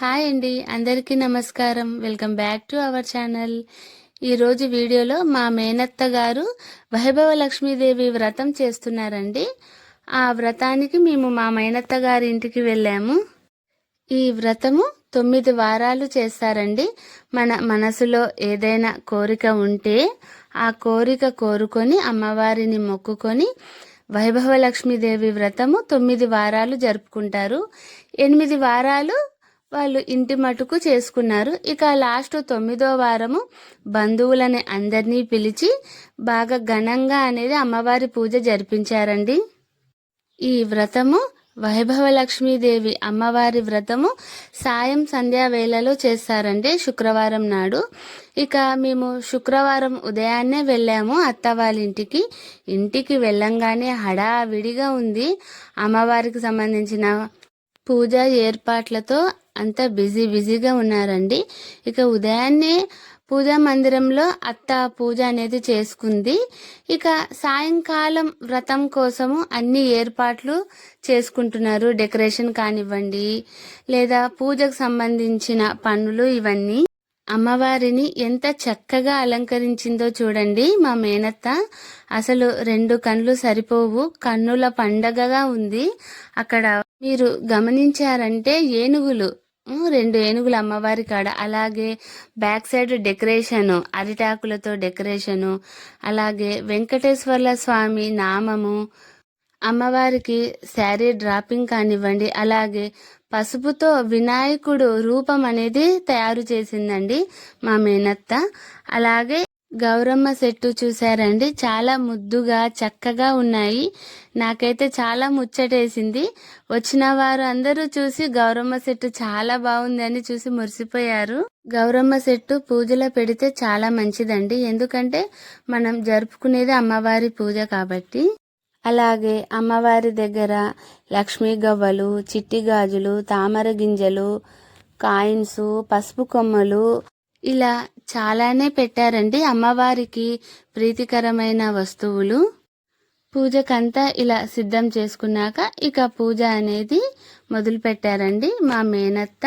Hi అండి. అందరికీ నమస్కారం. Welcome back to our channel. ఈరోజు వీడియోలో మా మేనత్త గారు వైభవ లక్ష్మీదేవి వ్రతం చేస్తున్నారండి. ఆ వ్రతానికి మేము మా మేనత్త గారి ఇంటికి వెళ్ళాము. ఈ వ్రతము తొమ్మిది వారాలు చేస్తారండి. మన మనసులో ఏదైనా కోరిక ఉంటే ఆ కోరిక కోరుకొని అమ్మవారిని మొక్కుకొని వైభవ లక్ష్మీదేవి వ్రతము తొమ్మిది వారాలు జరుపుకుంటారు. ఎనిమిది వారాలు వాళ్ళు ఇంటి మటుకు చేసుకున్నారు. ఇక లాస్ట్ తొమ్మిదో వారము బంధువులని అందరినీ పిలిచి బాగా ఘనంగా అనేది అమ్మవారి పూజ జరిపించారండి. ఈ వ్రతము వైభవ లక్ష్మీదేవి అమ్మవారి వ్రతము సాయం సంధ్యా వేళలో చేస్తారండి శుక్రవారం నాడు. ఇక మేము శుక్రవారం ఉదయాన్నే వెళ్ళాము అత్త వాళ్ళ ఇంటికి. ఇంటికి వెళ్ళంగానే హడావిడిగా ఉంది. అమ్మవారికి సంబంధించిన పూజ ఏర్పాట్లతో అంతా బిజీ బిజీగా ఉన్నారండి. ఇక ఉదయాన్నే పూజా మందిరంలో అత్త పూజ అనేది చేసుకుంది. ఇక సాయంకాలం వ్రతం కోసము అన్ని ఏర్పాట్లు చేసుకుంటున్నారు. డెకరేషన్ కానివ్వండి లేదా పూజకు సంబంధించిన పనులు ఇవన్నీ. అమ్మవారిని ఎంత చక్కగా అలంకరించిందో చూడండి మా మేనత్త. అసలు రెండు కళ్ళు సరిపోవు కన్నుల పండగగా ఉంది. అక్కడ మీరు గమనించారంటే ఏనుగులు రెండు ఏనుగులు అమ్మవారి కాడ. అలాగే బ్యాక్ సైడ్ డెకరేషను అరిటాకులతో డెకరేషను. అలాగే వెంకటేశ్వర్ల స్వామి నామము. అమ్మవారికి శారీ డ్రాపింగ్ కానివ్వండి అలాగే పసుపుతో వినాయకుడు రూపం అనేది తయారు చేసిందండి మా మేనత్త. అలాగే గౌరమ్మ సెట్టు చూసారండి చాలా ముద్దుగా చక్కగా ఉన్నాయి. నాకైతే చాలా ముచ్చటేసింది. వచ్చిన వారు అందరూ చూసి గౌరమ్మ సెట్టు చాలా బాగుంది అని చూసి మురిసిపోయారు. గౌరమ్మ సెట్టు పూజలో పెడితే చాలా మంచిదండి. ఎందుకంటే మనం జరుపుకునేది అమ్మవారి పూజ కాబట్టి. అలాగే అమ్మవారి దగ్గర లక్ష్మీ గవ్వలు చిట్టి గాజులు తామర గింజలు కాయిన్స్ పసుపు కొమ్మలు ఇలా చాలానే పెట్టారండి. అమ్మవారికి ప్రీతికరమైన వస్తువులు. పూజకంతా ఇలా సిద్ధం చేసుకున్నాక ఇక పూజ అనేది మొదలు పెట్టారండి మా మేనత్త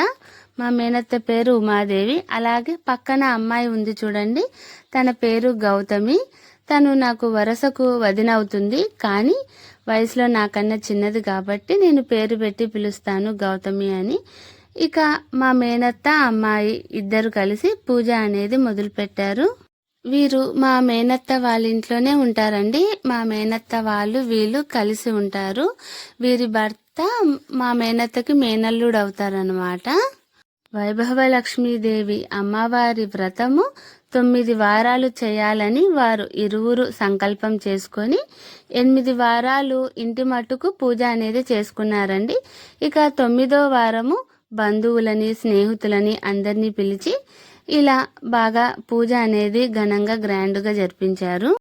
మా మేనత్త పేరు ఉమాదేవి. అలాగే పక్కన అమ్మాయి ఉంది చూడండి. తన పేరు గౌతమి. తను నాకు వరసకు వదినవుతుంది. కానీ వయసులో నాకన్నా చిన్నది కాబట్టి నేను పేరు పెట్టి పిలుస్తాను గౌతమి అని. ఇక మా మేనత్త అమ్మాయి ఇద్దరు కలిసి పూజ అనేది మొదలుపెట్టారు. వీరు మా మేనత్త వాళ్ళ ఇంట్లోనే ఉంటారండి. మా మేనత్త వాళ్ళు వీళ్ళు కలిసి ఉంటారు. వీరి భర్త మా మేనత్తకి మేనల్లుడు అవుతారనమాట వైభవ లక్ష్మీదేవి అమ్మవారి వ్రతము తొమ్మిది వారాలు చేయాలని వారు ఇరువురు సంకల్పం చేసుకొని ఎనిమిది వారాలు ఇంటి మట్టుకు పూజ అనేది చేసుకున్నారండి. ఇక తొమ్మిదో వారము బంధువులని స్నేహితులని అందరినీ పిలిచి ఇలా బాగా పూజ అనేది ఘనంగా గ్రాండ్గా జరిపించారు.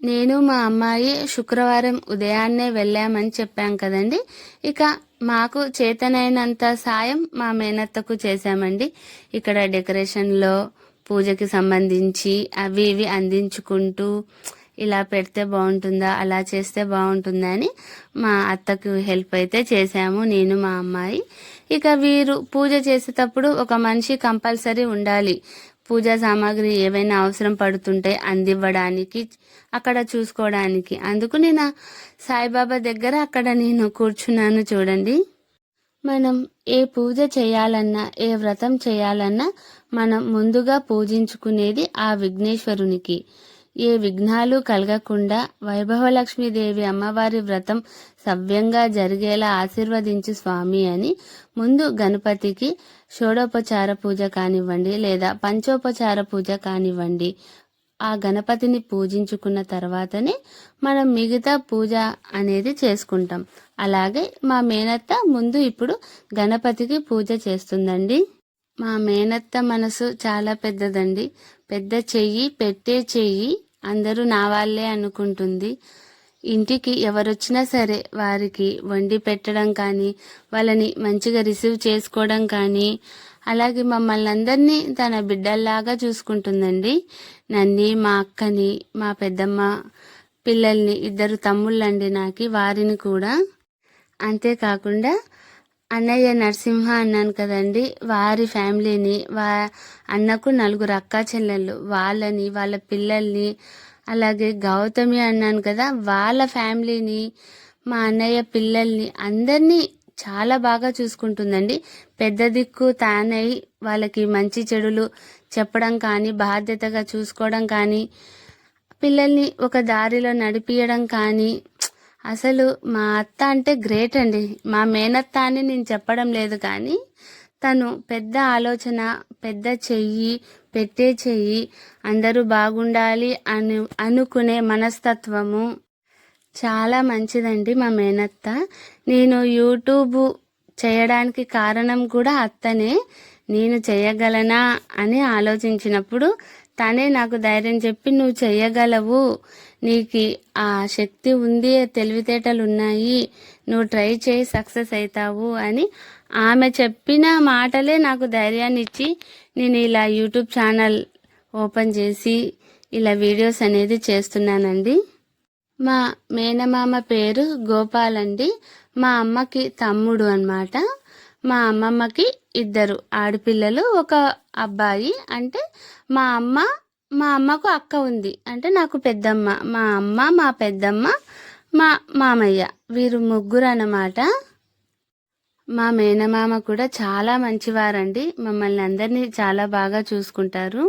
నేను మా అమ్మాయి శుక్రవారం ఉదయాన్నే వెళ్ళామని చెప్పాం కదండి. ఇక మాకు చేతనైనంత సాయం మా మేనత్తకు చేశామండి. ఇక్కడ డెకరేషన్లో పూజకి సంబంధించి అవి ఇవి అందించుకుంటూ ఇలా పెడితే బాగుంటుందా అలా చేస్తే బాగుంటుందా అని మా అత్తకు హెల్ప్ అయితే చేశాము నేను మా అమ్మాయి. ఇక వీరు పూజ చేసేటప్పుడు ఒక మనిషి కంపల్సరీ ఉండాలి. పూజా సామాగ్రి ఏవైనా అవసరం పడుతుంటే అందివ్వడానికి అక్కడ చూసుకోవడానికి. అందుకు నేను సాయిబాబా దగ్గర అక్కడ నేను కూర్చున్నాను చూడండి. మనం ఏ పూజ చేయాలన్నా ఏ వ్రతం చేయాలన్నా మనం ముందుగా పూజించుకునేది ఆ విఘ్నేశ్వరునికి. ఏ విఘ్నాలు కలగకుండా వైభవలక్ష్మీదేవి అమ్మవారి వ్రతం సవ్యంగా జరిగేలా ఆశీర్వదించు స్వామి అని ముందు గణపతికి షోడోపచార పూజ కానివ్వండి లేదా పంచోపచార పూజ కానివ్వండి. ఆ గణపతిని పూజించుకున్న తర్వాతనే మనం మిగతా పూజ అనేది చేసుకుంటాం. అలాగే మా మేనత్త ముందు ఇప్పుడు గణపతికి పూజ చేస్తుందండి. మా మేనత్త మనసు చాలా పెద్దదండి. పెద్ద చెయ్యి పెట్టే చెయ్యి అందరూ నా వాళ్ళే అనుకుంటుంది. ఇంటికి ఎవరొచ్చినా సరే వారికి వండి పెట్టడం కానీ వాళ్ళని మంచిగా రిసీవ్ చేసుకోవడం కానీ అలాగే మమ్మల్ని అందరినీ తన బిడ్డల్లాగా చూసుకుంటుందండి. నన్ని మా అక్కని మా పెద్దమ్మ పిల్లల్ని ఇద్దరు తమ్ముళ్ళండి నాకు వారిని కూడా. అంతేకాకుండా అన్నయ్య నరసింహ అన్నాను కదండి. వారి ఫ్యామిలీని వా అన్నకు నలుగురు అక్కా చెల్లెళ్ళు. వాళ్ళని వాళ్ళ పిల్లల్ని అలాగే గౌతమి అన్నాను కదా వాళ్ళ ఫ్యామిలీని మా అన్నయ్య పిల్లల్ని అందరినీ చాలా బాగా చూసుకుంటుందండి. పెద్ద దిక్కు తానై వాళ్ళకి మంచి చెడులు చెప్పడం కానీ బాధ్యతగా చూసుకోవడం కానీ పిల్లల్ని ఒక దారిలో నడిపియడం కానీ అసలు మా అత్త అంటే గ్రేట్ అండి. మా మేనత్త అని నేను చెప్పడం లేదు కానీ తను పెద్ద ఆలోచన పెద్ద చెయ్యి పెట్టే చెయ్యి అందరూ బాగుండాలి అను అనుకునే మనస్తత్వము చాలా మంచిదండి మా మేనత్త. నేను యూట్యూబ్ చేయడానికి కారణం కూడా అత్తనే. నేను చేయగలనా అని ఆలోచించినప్పుడు తనే నాకు ధైర్యం చెప్పి నువ్వు చేయగలవు. నీకు ఆ శక్తి ఉంది తెలివితేటలు ఉన్నాయి నువ్వు ట్రై చేయి సక్సెస్ అవుతావు అని ఆమె చెప్పిన మాటలే నాకు ధైర్యాన్ని ఇచ్చి నేను ఇలా యూట్యూబ్ ఛానల్ ఓపెన్ చేసి ఇలా వీడియోస్ అనేది చేస్తున్నానండి. మా మేనమామ పేరు గోపాల్ అండి. మా అమ్మకి తమ్ముడు అన్నమాట. మా అమ్మమ్మకి ఇద్దరు ఆడపిల్లలు ఒక అబ్బాయి. అంటే మా అమ్మ మా అమ్మకు అక్క ఉంది. అంటే నాకు పెద్దమ్మ. మా అమ్మ మా పెద్దమ్మ మా మామయ్య. వీరు ముగ్గురు అన్నమాట మా మేనమామ కూడా చాలా మంచివారండి. మమ్మల్ని అందరినీ చాలా బాగా చూసుకుంటారు.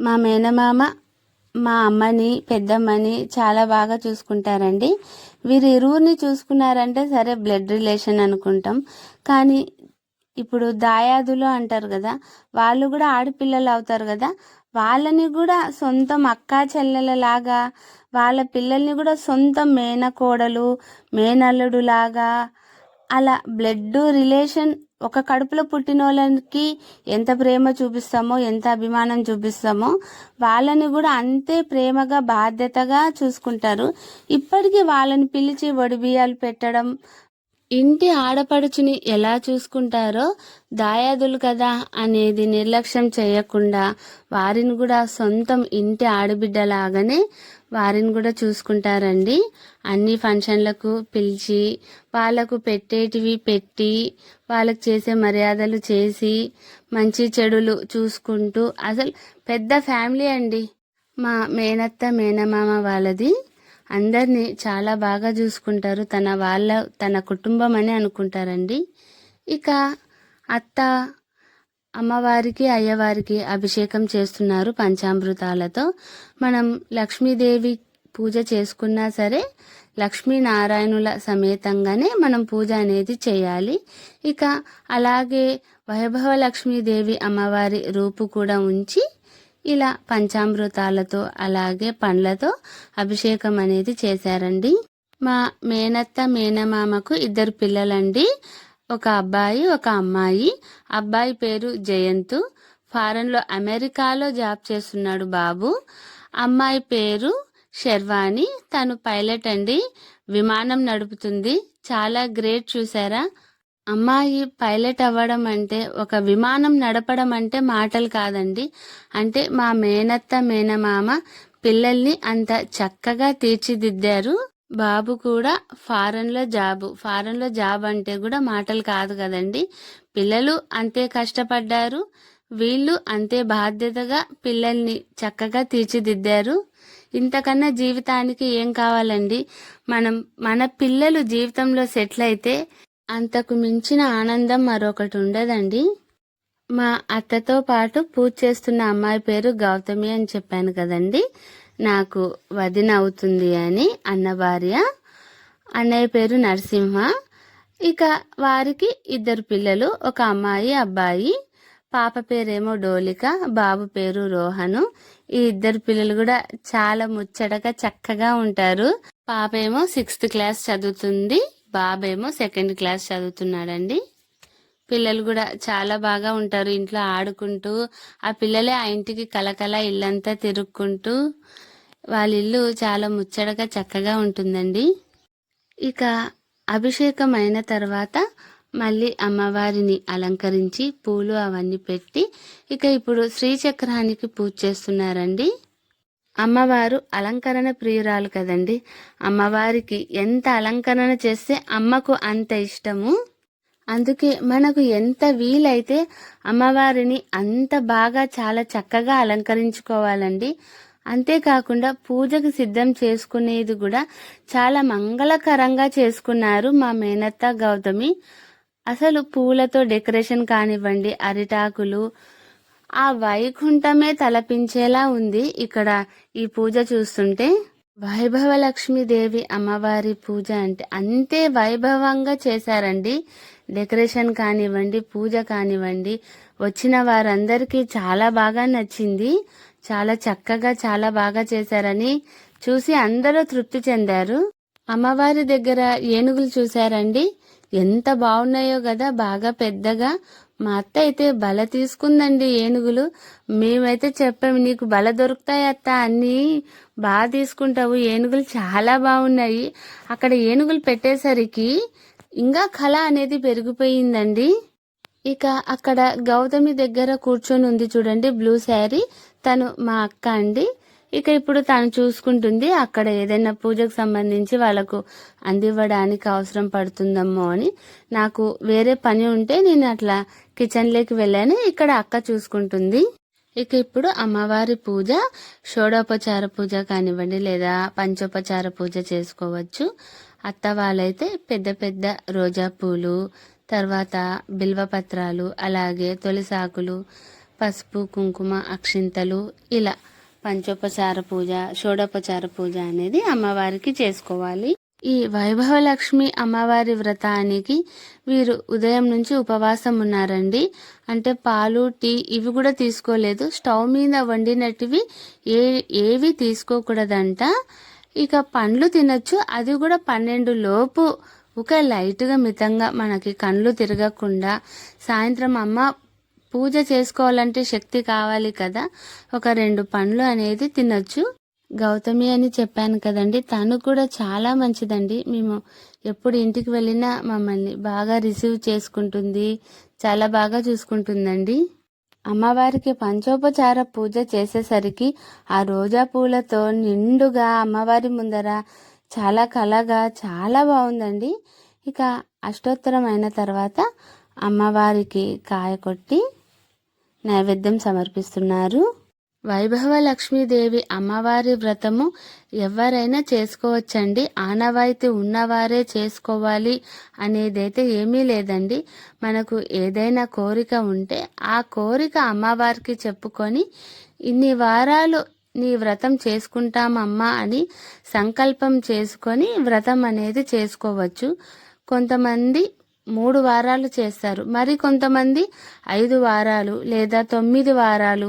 మా మేనమామ మా అమ్మని పెద్దమ్మని చాలా బాగా చూసుకుంటారండి. వీరు ఇరువురిని చూసుకున్నారంటే సరే బ్లడ్ రిలేషన్ అనుకుంటాం. కానీ ఇప్పుడు దాయాదులు అంటారు కదా వాళ్ళు కూడా ఆడపిల్లలు అవుతారు కదా వాళ్ళని కూడా సొంతం అక్కా చెల్లెలలాగా వాళ్ళ పిల్లల్ని కూడా సొంతం మేనకోడలు మేనల్లుడు లాగా అలా బ్లడ్ రిలేషన్ ఒక కడుపులో పుట్టిన వాళ్ళకి ఎంత ప్రేమ చూపిస్తామో ఎంత అభిమానం చూపిస్తామో వాళ్ళని కూడా అంతే ప్రేమగా బాధ్యతగా చూసుకుంటారు. ఇప్పటికీ వాళ్ళని పిలిచి వడిబియ్యాలు పెట్టడం ఇంటి ఆడపడుచుని ఎలా చూసుకుంటారో దాయాదులు కదా అనేది నిర్లక్ష్యం చేయకుండా వారిని కూడా సొంతం ఇంటి ఆడబిడ్డలాగానే వారిని కూడా చూసుకుంటారండి. అన్ని ఫంక్షన్లకు పిలిచి వాళ్ళకు పెట్టేటివి పెట్టి వాళ్ళకు చేసే మర్యాదలు చేసి మంచి చెడులు చూసుకుంటూ అసలు పెద్ద ఫ్యామిలీ అండి. మా మేనత్త మేనమామ వాళ్ళది. అందరినీ చాలా బాగా చూసుకుంటారు. తన వాళ్ళ తన కుటుంబం అని అనుకుంటారండి. ఇక అత్త అమ్మవారికి అయ్యవారికి అభిషేకం చేస్తున్నారు పంచామృతాలతో. మనం లక్ష్మీదేవి పూజ చేసుకున్నా సరే లక్ష్మీనారాయణుల సమేతంగానే మనం పూజ అనేది చేయాలి. ఇక అలాగే వైభవ లక్ష్మీదేవి అమ్మవారి రూపు కూడా ఉంచి ఇలా పంచామృతాలతో అలాగే పండ్లతో అభిషేకం అనేది చేశారండి. మా మేనత్త మేనమామకు ఇద్దరు పిల్లలండి. ఒక అబ్బాయి ఒక అమ్మాయి. అబ్బాయి పేరు జయంత్. ఫారెన్లో అమెరికాలో జాబ్ చేస్తున్నాడు బాబు. అమ్మాయి పేరు శర్వాణి తను పైలట్ అండి. విమానం నడుపుతుంది. చాలా గ్రేట్ చూసారా? అమ్మాయి పైలట్ అవ్వడం అంటే ఒక విమానం నడపడం అంటే మాటలు కాదండి. అంటే మా మేనత్త మేనమామ పిల్లల్ని అంత చక్కగా తీర్చిదిద్దారు. బాబు కూడా ఫారెన్లో జాబు. ఫారెన్లో జాబ్ అంటే కూడా మాటలు కాదు కదండి. పిల్లలు అంతే కష్టపడ్డారు. వీళ్ళు అంతే బాధ్యతగా పిల్లల్ని చక్కగా తీర్చిదిద్దారు. ఇంతకన్నా జీవితానికి ఏం కావాలండి? మనం మన పిల్లలు జీవితంలో సెటిల్ అయితే అంతకు మించిన ఆనందం మరొకటి ఉండదండి. మా అత్తతో పాటు పూజ చేస్తున్న అమ్మాయి పేరు గౌతమి అని చెప్పాను కదండి. నాకు వదిన అవుతుంది అని అన్న భార్య అన్నయ్య పేరు నరసింహ. ఇక వారికి ఇద్దరు పిల్లలు ఒక అమ్మాయి అబ్బాయి. పాప పేరేమో డోలిక బాబు పేరు రోహను. ఈ ఇద్దరు పిల్లలు కూడా చాలా ముచ్చటగా చక్కగా ఉంటారు. పాప ఏమో సిక్స్త్ క్లాస్ చదువుతుంది. బాబేమో సెకండ్ క్లాస్ చదువుతున్నాడండి. పిల్లలు కూడా చాలా బాగా ఉంటారు ఇంట్లో ఆడుకుంటూ ఆ పిల్లలే ఆ ఇంటికి కలకల ఇల్లంతా తిరుక్కుంటూ వాళ్ళ ఇల్లు చాలా ముచ్చటగా చక్కగా ఉంటుందండి. ఇక అభిషేకం అయిన తర్వాత మళ్ళీ అమ్మవారిని అలంకరించి పూలు అవన్నీ పెట్టి ఇక ఇప్పుడు శ్రీచక్రానికి పూజ చేస్తున్నారండి. అమ్మవారు అలంకరణ ప్రియురాలు కదండి. అమ్మవారికి ఎంత అలంకరణ చేస్తే అమ్మకు అంత ఇష్టము. అందుకే మనకు ఎంత వీలైతే అమ్మవారిని అంత బాగా చాలా చక్కగా అలంకరించుకోవాలండి. అంతేకాకుండా పూజకు సిద్ధం చేసుకునేది కూడా చాలా మంగళకరంగా చేసుకున్నారు మా మేనత్త గౌతమి. అసలు పూలతో డెకరేషన్ కానివ్వండి అరిటాకులు ఆ వైకుంఠమే తలపించేలా ఉంది ఇక్కడ ఈ పూజ చూస్తుంటే. వైభవ లక్ష్మీదేవి అమ్మవారి పూజ అంటే అంతే వైభవంగా చేశారండి. డెకరేషన్ కానివ్వండి పూజ కానివ్వండి వచ్చిన వారందరికీ చాలా బాగా నచ్చింది. చాలా చక్కగా చాలా బాగా చేశారని చూసి అందరూ తృప్తి చెందారు. అమ్మవారి దగ్గర ఏనుగులు చూశారండి. ఎంత బాగున్నాయో కదా బాగా పెద్దగా. మా అత్త అయితే బల తీసుకుందండి ఏనుగులు. మేమైతే చెప్పాము నీకు బల దొరుకుతాయి అత్త అన్ని బాగా తీసుకుంటావు. ఏనుగులు చాలా బాగున్నాయి. అక్కడ ఏనుగులు పెట్టేసరికి ఇంకా కళ అనేది పెరిగిపోయిందండి. ఇక అక్కడ గౌతమి దగ్గర కూర్చొని ఉంది చూడండి బ్లూ శారీ. తను మా అక్క అండి. ఇక ఇప్పుడు తను చూసుకుంటుంది అక్కడ ఏదైనా పూజకు సంబంధించి వాళ్ళకు అందివ్వడానికి అవసరం పడుతుందమ్మో అని. నాకు వేరే పని ఉంటే నేను అట్లా కిచెన్లోకి వెళ్ళాను ఇక్కడ అక్క చూసుకుంటుంది. ఇక ఇప్పుడు అమ్మవారి పూజ షోడోపచార పూజ కానివ్వండి లేదా పంచోపచార పూజ చేసుకోవచ్చు. అత్త వాళ్ళైతే పెద్ద పెద్ద రోజా పూలు తర్వాత బిల్వపత్రాలు అలాగే తొలిసాకులు పసుపు కుంకుమ అక్షింతలు ఇలా పంచోపచార పూజ షోడోపచార పూజ అనేది అమ్మవారికి చేసుకోవాలి. ఈ వైభవలక్ష్మి అమ్మవారి వ్రతానికి వీరు ఉదయం నుంచి ఉపవాసం ఉన్నారండి. అంటే పాలు టీ ఇవి కూడా తీసుకోలేదు. స్టవ్ మీద వండినటివి ఏ ఏవి తీసుకోకూడదంట. ఇక పండ్లు తినొచ్చు. అది కూడా పన్నెండు లోపు. ఒక లైట్గా మితంగా మనకి కండ్లు తిరగకుండా సాయంత్రం అమ్మ పూజ చేసుకోవాలంటే శక్తి కావాలి కదా. ఒక రెండు పండ్లు అనేది తినొచ్చు. గౌతమి అని చెప్పాను కదండి తను కూడా చాలా మంచిదండి. మేము ఎప్పుడు ఇంటికి వెళ్ళినా మమ్మల్ని బాగా రిసీవ్ చేసుకుంటుంది చాలా బాగా చూసుకుంటుందండి. అమ్మవారికి పంచోపచార పూజ చేసేసరికి ఆ రోజా పూలతో నిండుగా అమ్మవారి ముందర చాలా కలగా చాలా బాగుందండి. ఇక అష్టోత్తరం అయిన తర్వాత అమ్మవారికి కాయ కొట్టి నైవేద్యం సమర్పిస్తున్నారు. వైభవ లక్ష్మీదేవి అమ్మవారి వ్రతము ఎవరైనా చేసుకోవచ్చండి. ఆనవాయితీ ఉన్నవారే చేసుకోవాలి అనేదైతే ఏమీ లేదండి. మనకు ఏదైనా కోరిక ఉంటే ఆ కోరిక అమ్మవారికి చెప్పుకొని ఇన్ని వారాలు నీ వ్రతం చేసుకుంటామమ్మా అని సంకల్పం చేసుకొని వ్రతం అనేది చేసుకోవచ్చు. కొంతమంది మూడు వారాలు చేస్తారు. మరి కొంతమంది ఐదు వారాలు లేదా తొమ్మిది వారాలు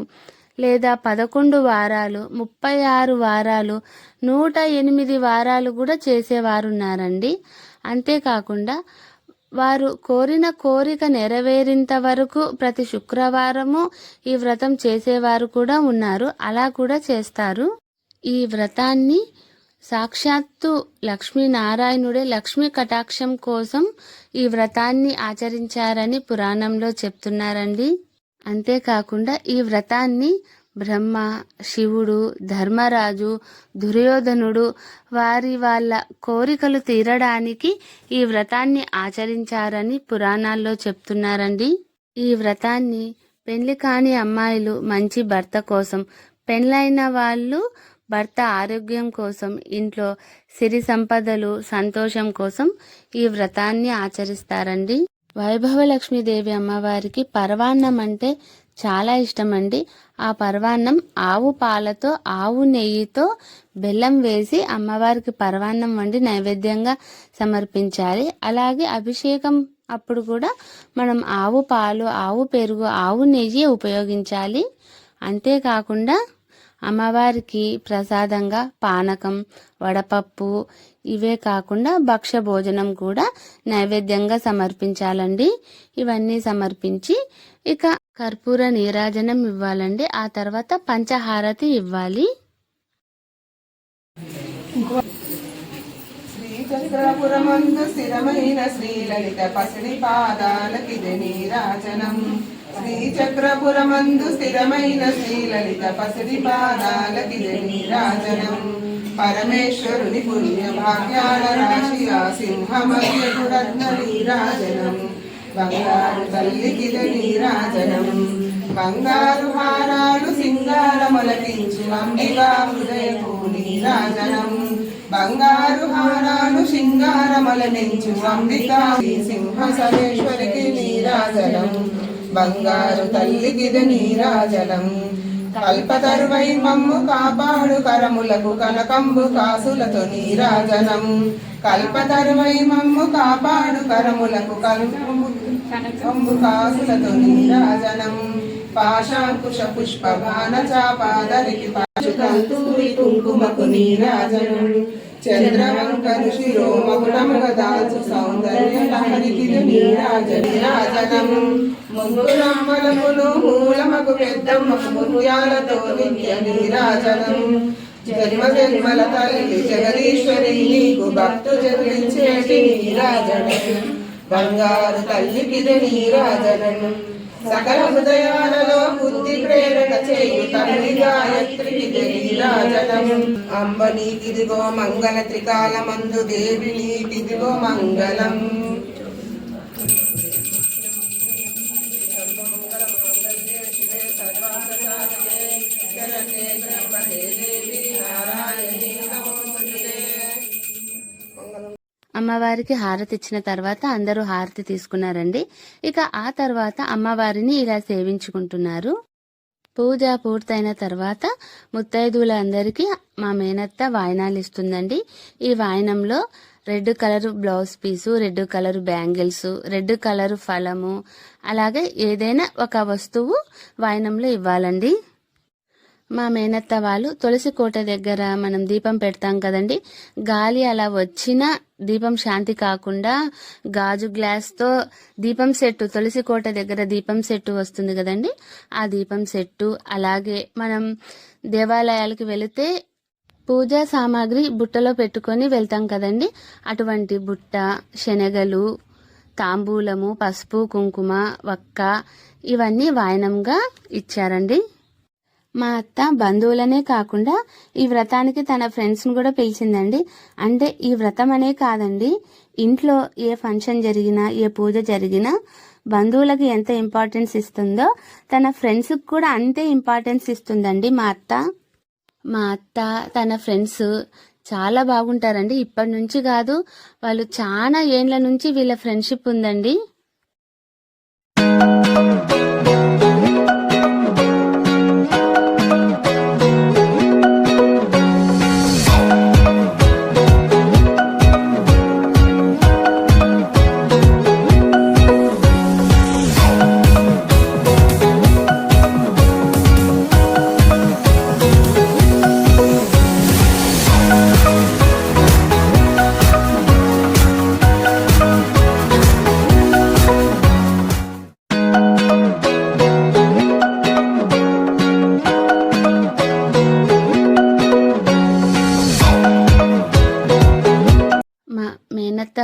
లేదా పదకొండు వారాలు ముప్పై ఆరు వారాలు నూట ఎనిమిది వారాలు కూడా చేసేవారు ఉన్నారండి అంతేకాకుండా వారు కోరిన కోరిక నెరవేరేంత వరకు ప్రతి శుక్రవారము ఈ వ్రతం చేసేవారు కూడా ఉన్నారు. అలా కూడా చేస్తారు. ఈ వ్రతాన్ని సాక్షాత్తు లక్ష్మీనారాయణుడే లక్ష్మీ కటాక్షం కోసం ఈ వ్రతాన్ని ఆచరించారని పురాణంలో చెప్తున్నారండి. అంతేకాకుండా ఈ వ్రతాన్ని బ్రహ్మ శివుడు ధర్మరాజు దుర్యోధనుడు వారి వాళ్ళ కోరికలు తీరడానికి ఈ వ్రతాన్ని ఆచరించారని పురాణాల్లో చెప్తున్నారండి. ఈ వ్రతాన్ని పెళ్ళి కాని అమ్మాయిలు మంచి భర్త కోసం పెళ్ళైన వాళ్ళు భర్త ఆరోగ్యం కోసం ఇంట్లో సిరి సంపదలు సంతోషం కోసం ఈ వ్రతాన్ని ఆచరిస్తారండి. వైభవ లక్ష్మీదేవి అమ్మవారికి పరవాన్నం అంటే చాలా ఇష్టం అండి ఆ పరవాన్నం ఆవు పాలతో ఆవు నెయ్యితో బెల్లం వేసి అమ్మవారికి పరవాన్నం వండి నైవేద్యంగా సమర్పించాలి. అలాగే అభిషేకం అప్పుడు కూడా మనం ఆవు పాలు ఆవు పెరుగు ఆవు నెయ్యి ఉపయోగించాలి. అంతేకాకుండా అమ్మవారికి ప్రసాదంగా పానకం వడపప్పు ఇవే కాకుండా భక్ష్య భోజనం కూడా నైవేద్యంగా సమర్పించాలండి. ఇవన్నీ సమర్పించి ఇక కర్పూర నీరాజనం ఇవ్వాలండి. ఆ తర్వాత పంచహారతి ఇవ్వాలి. శ్రీచక్రపురమందు స్థిరమైన శ్రీలలిత పసిడి పాదాలకిది నీరాజనం. శ్రీచక్రపురమందు స్థిరమైన శ్రీలలిత పసిడి పాదాలకిది నీరాజనం పరమేశ్వరుని పుణ్య భాగ్యాల రాశి ఆ రత్న నీరాజనం బంగారు తల్లికిద నీరాజనం బంగారు హారాలు సింగారములకించు అంబికా హృదయపు నీరాజనం బంగారు హారాలు సింగారములనించు అంబికా సింహసరేశ్వరికి నీరాజనం బంగారు తల్లికిద నీరాజనం. కల్పతరువై మమ్ము కాపాడు కరములకు కనకంబు కాసులతో నీరాజనం. కల్పతరువై మమ్ము కాపాడు కరములకు కల్పము కనకంబు కాసులతో నీరాజనం. పాశాంకుశ పుష్ప బాణ చాపాదరికి పాశుకంతూరి కుంకుమకు నీరాజనం. చంద్రవంకను శిరోమకుటముగ దాల్చు సౌందర్య లహరికి నీరాజ నీరాజనం. ముగ్గురమ్మలమును మూలమకు పెద్ద ముత్యాలతో నిత్య నీరాజనం. జన్మ జన్మల తల్లి జగదీశ్వరి నీకు భక్తు జన్మించేటి నీరాజనం. బంగారు తల్లికిది నీరాజనం. సకల హృదయాలలో బుద్ధి ప్రేరణ చేయు తల్లి గాయత్రికి నీరాజనం. అంబ నీతిదిగో మంగళ త్రికాల మందు దేవి నీతిదిగో మంగళం. అమ్మవారికి హారతి ఇచ్చిన తర్వాత అందరూ హారతి తీసుకున్నారండి. ఇక ఆ తర్వాత అమ్మవారిని ఇలా సేవించుకుంటున్నారు. పూజ పూర్తయిన తర్వాత ముత్తైదువులందరికీ మా మేనత్త వాయనాలు ఇస్తుందండి. ఈ వాయనంలో red colour blouse piece red colour bangles red colour ఫలము అలాగే ఏదైనా ఒక వస్తువు వాయనంలో ఇవ్వాలండి. మా మేనత్త వాళ్ళు తులసి కోట దగ్గర మనం దీపం పెడతాం కదండి. గాలి అలా వచ్చినా దీపం శాంతి కాకుండా గాజు గ్లాస్తో దీపం సెట్టు తులసి కోట దగ్గర దీపం సెట్టు వస్తుంది కదండి. ఆ దీపం సెట్టు అలాగే మనం దేవాలయాలకు వెళితే పూజా సామాగ్రి బుట్టలో పెట్టుకొని వెళ్తాం కదండి. అటువంటి బుట్ట శనగలు తాంబూలము పసుపు కుంకుమ వక్క ఇవన్నీ వాయనంగా ఇచ్చారండి. మా అత్త బంధువులనే కాకుండా ఈ వ్రతానికి తన ఫ్రెండ్స్ని కూడా పిలిచిందండి. అంటే ఈ వ్రతం అనే కాదండి ఇంట్లో ఏ ఫంక్షన్ జరిగినా ఏ పూజ జరిగినా బంధువులకు ఎంత ఇంపార్టెన్స్ ఇస్తుందో తన ఫ్రెండ్స్కి కూడా అంతే ఇంపార్టెన్స్ ఇస్తుందండి మా అత్త. మా అత్త తన ఫ్రెండ్స్ చాలా బాగుంటారండి. ఇప్పటి నుంచి కాదు వాళ్ళు చాలా ఏండ్ల నుంచి వీళ్ళ ఫ్రెండ్షిప్ ఉందండి.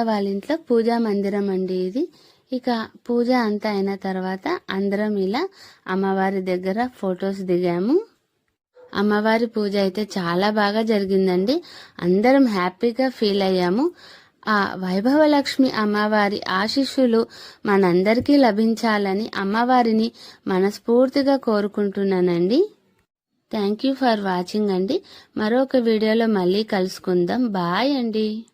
వాళ్ళ ఇంట్లో పూజా మందిరం అండి ఇది. ఇక పూజ అంతా అయిన తర్వాత అందరం ఇలా అమ్మవారి దగ్గర ఫొటోస్ దిగాము. అమ్మవారి పూజ అయితే చాలా బాగా జరిగిందండి. అందరం హ్యాపీగా ఫీల్ అయ్యాము. ఆ వైభవలక్ష్మి అమ్మవారి ఆశీస్సులు మనందరికీ లభించాలని అమ్మవారిని మనస్ఫూర్తిగా కోరుకుంటున్నానండి. థ్యాంక్ యూ ఫర్ వాచింగ్ అండి. మరొక వీడియోలో మళ్ళీ కలుసుకుందాం. బాయ్ అండి.